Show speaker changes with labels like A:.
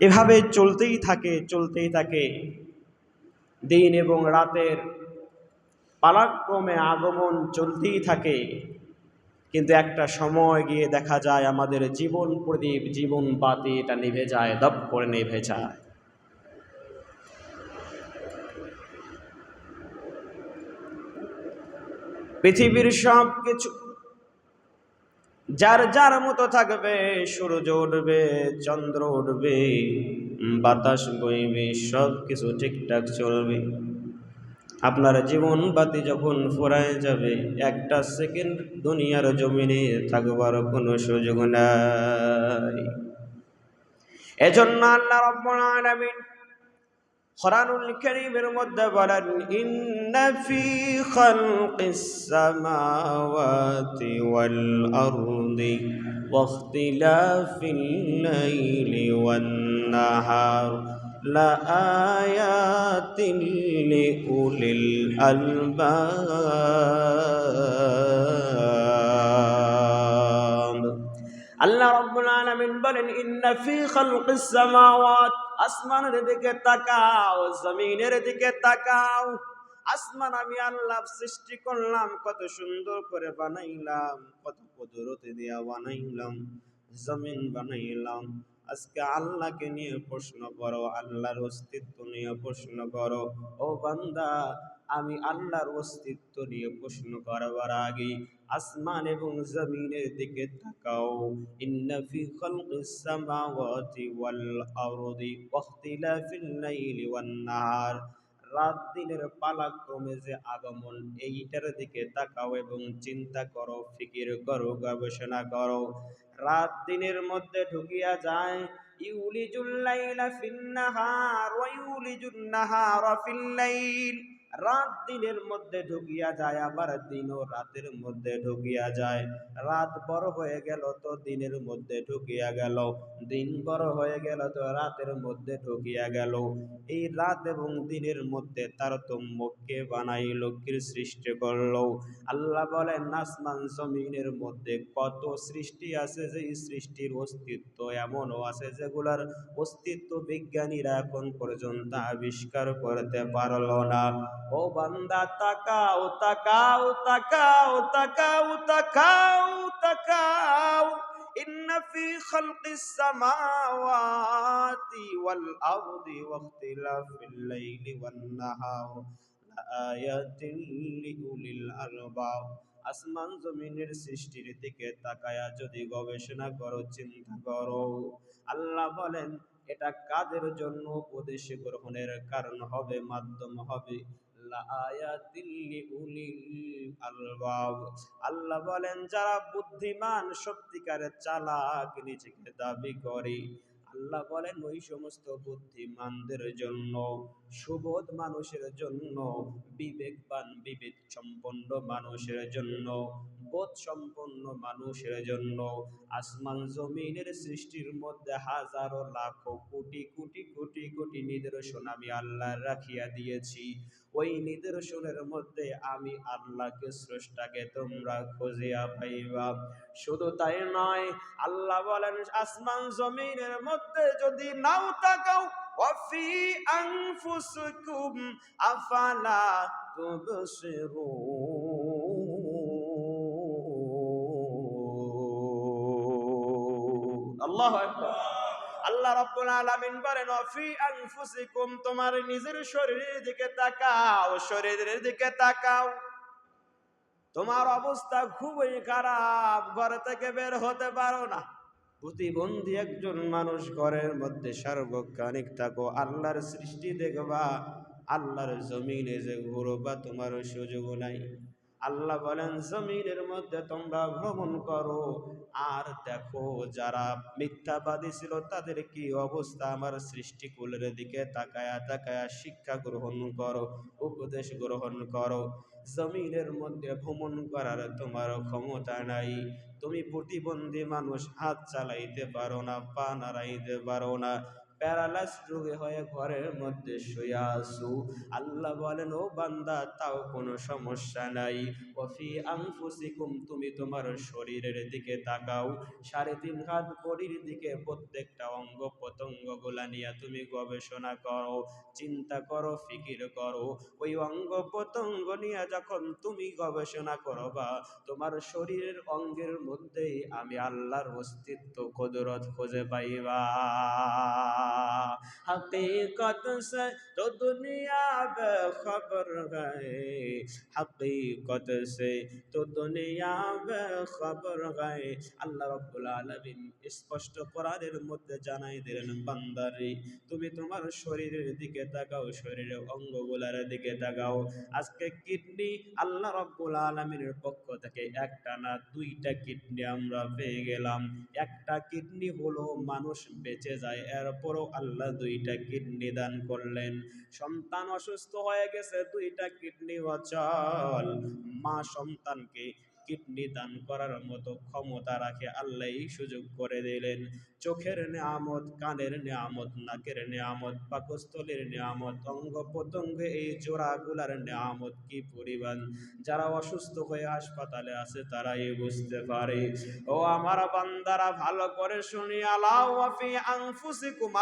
A: এভাবে চলতেই থাকে চলতেই থাকে। দিন এবং রাতের পালাক্রমে আগমন চলতেই থাকে। কিন্তু একটা সময় গিয়ে দেখা যায়, আমাদের জীবন প্রদীপ, জীবন বাতি, এটা নিভে যায়, দপ করে নিভে যায়। পৃথিবীর সব কিছু যার যার মতো থাকবে, সূর্য উঠবে, চন্দ্র উঠবে বাতাস বইবে সব কিছু ঠিকঠাক চলবে। আপনার জীবন বাতি যখন ফুরায় যাবে, একটা সেকেন্ড দুনিয়ার জমিনে থাকবার কোনো সুযোগ নাই। এজন্য আল্লাহ রাব্বুল আলামিন কোরআনুল কারীমের মধ্যে বলেন ইন্না ফি খালকিস সামাওয়াতি ওয়াল আরদি ওয়াখতিলাফিল লাইলি ওয়ান নাহার لآيات لأولي الألباب আল্লাহ রব্বুল আলামিন বলেন, ইন্না ফি খালকিস সামাওয়াত আসমানের দিকে তাকাও, জমিনের দিকে তাকাও। আসমান আমি আল্লাহ সৃষ্টি করলাম, কত সুন্দর করে বানাইলাম, কত কুদরত দিয়া বানাইলাম, জমিন বানাইলাম। আজকে আল্লাহকে নিয়ে প্রশ্ন করো, আল্লাহর অস্তিত্ব নিয়ে প্রশ্ন করো। ও বান্দা আমি আল্লাহর অস্তিত্ব নিয়ে প্রশ্ন করবার আগে আসমান এবং জমিনের দিকে তাকাও। ইন্না ফি খালকিস সামাওয়াতি ওয়াল আরদি ওয়াখতিলাফিল লাইলি ওয়ান নাহার। রাত দিনের পালাক্রমে যে আগমন, এইটার দিকে তাকাও এবং চিন্তা করো, ফিকির করো, গবেষণা করো। রাত দিনের মধ্যে ঢুকিয়া যায়, ইউলিজুল লাইলা ফিন নাহার, ওয়া ইউলিজুন নাহারা ফিল লাইল। রাত দিনের মধ্যে ঢুকিয়া যায়, আবার দিনও রাতের মধ্যে ঢুকিয়া যায়। রাত বড় হয়ে গেল তো দিনের মধ্যে ঢুকিয়া গেল। দিন বড় হয়ে গেল তো রাতের মধ্যে ঢুকিয়া গেল। এই রাত এবং দিনের মধ্যে তারতম্য কে বানাইল, কে সৃষ্টি করল? আল্লাহ বলেন, আসমান জমিনের মধ্যে কত সৃষ্টি আছে যে সৃষ্টির অস্তিত্ব এমনও আছে যেগুলার অস্তিত্ব বিজ্ঞানীরা এখন পর্যন্ত আবিষ্কার করতে পারল না। ও বান্দা তাকাও তাকাও তাকাও তাকাও তাকাও তাকাও إن في خلق السماوات والأرض واختلاف الليل والنهار لآيات لأولي الألباب আসমান জমিনের সৃষ্টির দিকে তাকায়া যদি গবেষণা করো চিন্তা করো আল্লাহ বলেন এটা কাদের জন্য উপদেশ গ্রহণের কারণ হবে মাধ্যম হবে আল্লাহ বলেন যারা বুদ্ধিমান সত্যিকারের চালাক নিজেকে দাবি করে। আল্লাহ বলেন, ওই সমস্ত বুদ্ধিমানদের জন্য, সুবোধ মানুষের জন্য, বিবেকবান বিবেক সম্পন্ন মানুষের জন্য বোধ সম্পন্ন মানুষের জন্য আসমান জমিনের সৃষ্টির মধ্যে হাজারো লাখো কোটি কোটি কোটি কোটি নিদর্শন আমি আল্লাহ রাখিয়া দিয়েছি। ওই নিদর্শনের মধ্যে আমি আল্লাহকে, স্রষ্টাকে তোমরা খুঁজিয়া পাইবা। শুধু তাই নয়, আল্লাহ বলেন, আসমান জমিনের মধ্যে যদি নাও তাকাও وفي أنفسكم أفلا تبصرون الله أكبر আল্লাহ রাব্বুল আলামিন বলেন অফি আনফুসিকুম তোমার নিজের শরীরের দিকে তাকাও শরীরের দিকে তাকাও তোমার অবস্থা খুবই খারাপ ঘর থেকে বের হতে পারো না প্রতিবন্ধী একজন মানুষ ঘরের মধ্যে সার্বক্ষণিক থাকো, আল্লাহর সৃষ্টি দেখবা, আল্লাহর জমিনে যে ঘুরবা তোমার সুযোগ নাই। আল্লাহ বলেন, জমিনের মধ্যে তোমরা ভ্রমণ করো। আর দেখো, যারা মিথ্যাবাদী ছিল, তাদের কি অবস্থা? আমার সৃষ্টিকুলের দিকে তাকায়া তাকায়া শিক্ষা গ্রহণ করো, উপদেশ গ্রহণ করো। জমিনের মধ্যে ভ্রমণ করার তোমার ক্ষমতা নাই। তুমি প্রতিবন্ধী মানুষ, হাত চালাইতে পারো না, পা নাড়াইতে পারো না। প্যারালাইজ রোগে হয়ে ঘরের মধ্যে শুয়ে আসু আল্লাহ বলেন, ও বান্দা, তাও কোনো সমস্যা নাই। কফি আংফুসিকুম তুমি তোমার শরীরের দিকে তাকাও। সাড়ে তিন হাত বডির দিকে প্রত্যেকটা অঙ্গ প্রত্যঙ্গগুলা নিয়ে তুমি গবেষণা করো, চিন্তা করো, ফিকির করো। ওই অঙ্গ প্রত্যঙ্গ নিয়ে যখন তুমি গবেষণা করো বা তোমার শরীরের অঙ্গের মধ্যেই আমি আল্লাহর অস্তিত্ব, কদরত খুঁজে পাইবা हकीकत से तो दुनिया बेखबर गए हकीकत से तो দুনিয়া বেখবর গায়ে আল্লাহ রাব্বুল আলামিন স্পষ্ট কোরআনের মধ্যে জানাই দিলেন বান্দারে তুমি তোমার শরীরের দিকে তাকাও শরীরের অঙ্গগুলার দিকে তাকাও আজকে কিডনি আল্লাহ রাব্বুল আলামিনের পক্ষ থেকে একটা না দুইটা কিডনি আমরা পেয়ে গেলাম একটা কিডনি হলো মানুষ বেঁচে যায় এরপরও আল্লাহ দুইটা কিডনি দান করলেন। সন্তান অসুস্থ হয়ে গেছে, দুইটা কিডনি অচল। মা সন্তানকে কিডনি দান করার মতো ক্ষমতা রাখে, আল্লাহ সুযোগ করে দিলেন। চোখের নিয়ামত, কানের নিয়ামত, নাকের নিয়ামত, পাকস্থলীর নিয়ামত অঙ্গ প্রত্যঙ্গে এই জোড়াগুলার নিয়ামত কি পরিমাণ? যারা অসুস্থ হয়ে হাসপাতালে আছে, তারাই বুঝতে পারে। ও আমার বান্দারা, ভালো করে শুনি আলাউ আফি আনফুসিকুম